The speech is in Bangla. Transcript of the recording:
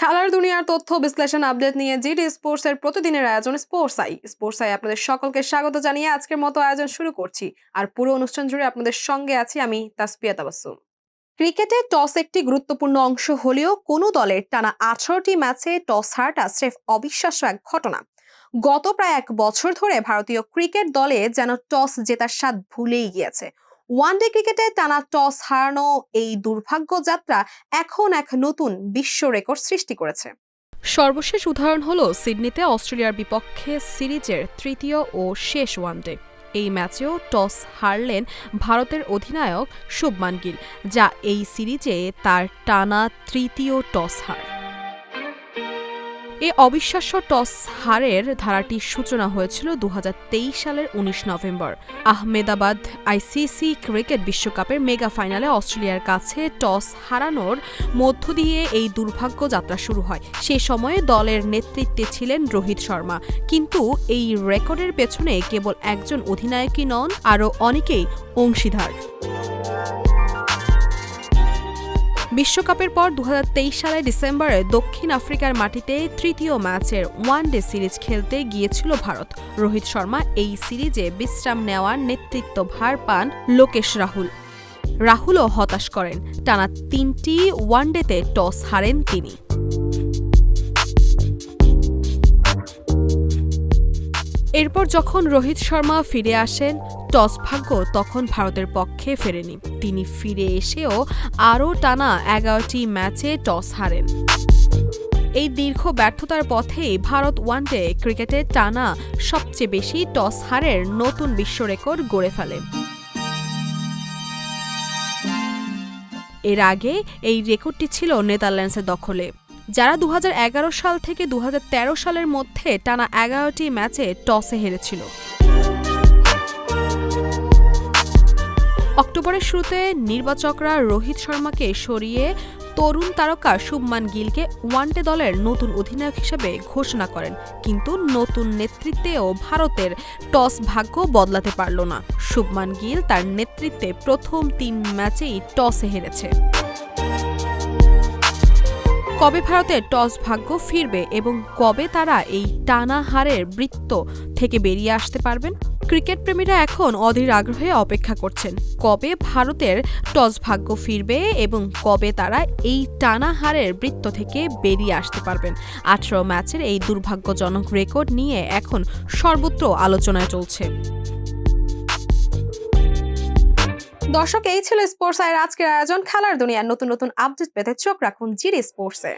খেলার দুনিয়ার তথ্য, বিশ্লেষণ আপডেট নিয়ে জিডি স্পোর্টস এর প্রতিদিনের আয়োজন স্পোর্টস আই স্পোর্টস আই আপনাদের সকলকে স্বাগত জানিয়ে আজকের মতো আয়োজন শুরু করছি। আর পুরো অনুষ্ঠান জুড়ে আপনাদের সঙ্গে আছি আমি তাসপিয়া তাবাসুম ক্রিকেটে টস একটি গুরুত্বপূর্ণ অংশ হলেও কোনো দলের টানা আঠারোটি ম্যাচে টস হারটা স্রেফ অবিশ্বাস্য এক ঘটনা। গত প্রায় এক বছর ধরে ভারতীয় ক্রিকেট দলে যেন টস জেতার স্বাদ ভুলেই গিয়েছে। ওয়ানডে ক্রিকেটে টানা টস হারানো এই দুর্ভাগ্য যাত্রা এখন এক নতুন বিশ্ব রেকর্ড সৃষ্টি করেছে। সর্বশেষ উদাহরণ হল সিডনিতে অস্ট্রেলিয়ার বিপক্ষে সিরিজের তৃতীয় ও শেষ ওয়ানডে এই ম্যাচেও টস হারলেন ভারতের অধিনায়ক শুভমান গিল, যা এই সিরিজে তার টানা তৃতীয় টস হার। এই অবিশ্বাস্য টস হারের ধারাটির সূচনা হয়েছিল দু হাজার তেইশ সালের ১৯ নভেম্বর। আহমেদাবাদ আইসিসি ক্রিকেট বিশ্বকাপের মেগা ফাইনালে অস্ট্রেলিয়ার কাছে টস হারানোর মধ্য দিয়ে এই দুর্ভাগ্য যাত্রা শুরু হয়। সে সময়ে দলের নেতৃত্বে ছিলেন রোহিত শর্মা। কিন্তু এই রেকর্ডের পেছনে কেবল একজন অধিনায়কই নন, আরও অনেকেই অংশীদার। বিশ্বকাপের পর দুহাজার তেইশ সালের ডিসেম্বরে দক্ষিণ আফ্রিকার মাটিতে তৃতীয় ম্যাচের ওয়ান ডে সিরিজ খেলতে গিয়েছিল ভারত। রোহিত শর্মা এই সিরিজে বিশ্রাম নেওয়ার নেতৃত্ব ভার পান লোকেশ রাহুল। রাহুলও হতাশ করেন। টানা তিনটি ওয়ানডেতে টস হারেন তিনি। এরপর যখন রোহিত শর্মা ফিরে আসেন টস ভাগ্য তখন ভারতের পক্ষে ফেরেনি। তিনি ফিরে এসেও আরও টানা এগারোটি ম্যাচে টস হারেন। এই দীর্ঘ ব্যর্থতার পথেই ভারত ওয়ানডে ক্রিকেটে টানা সবচেয়ে বেশি টস হারের নতুন বিশ্ব রেকর্ড গড়ে ফেলে। এর আগে এই রেকর্ডটি ছিল নেদারল্যান্ডসের দখলে। যারা দু হাজার এগারো সাল থেকে দু হাজার তেরো সালের মধ্যে টানা এগারোটি ম্যাচে টসে হেরেছিল। অক্টোবরের শুরুতে নির্বাচকরা রোহিত শর্মাকে সরিয়ে তরুণ তারকা শুভমান গিলকে ওয়ানডে দলের নতুন অধিনায়ক হিসেবে ঘোষণা করেন। কিন্তু নতুন নেতৃত্বেও ভারতের টস ভাগ্য বদলাতে পারল না। শুভমান গিল তার নেতৃত্বে প্রথম তিন ম্যাচেই টসে হেরেছে। কবে ভারতের টস ভাগ্য ফিরবে এবং কবে তারা এই টানা হারের বৃত্ত থেকে বেরিয়ে আসতে পারবেন? ক্রিকেট প্রেমীরা এখন অধীর আগ্রহে অপেক্ষা করছেন। কবে ভারতের টস ভাগ্য ফিরবে এবং কবে তারা এই টানা হারের বৃত্ত থেকে বেরিয়ে আসতে পারবেন? আঠারো ম্যাচের এই দুর্ভাগ্যজনক রেকর্ড নিয়ে এখন সর্বত্র আলোচনায় চলছে। দর্শক, এই ছিল স্পোর্টস আয়ের আজকের আয়োজন। খেলার দুনিয়ার নতুন নতুন আপডেট পেতে চোখ রাখুন জিডি স্পোর্টসে।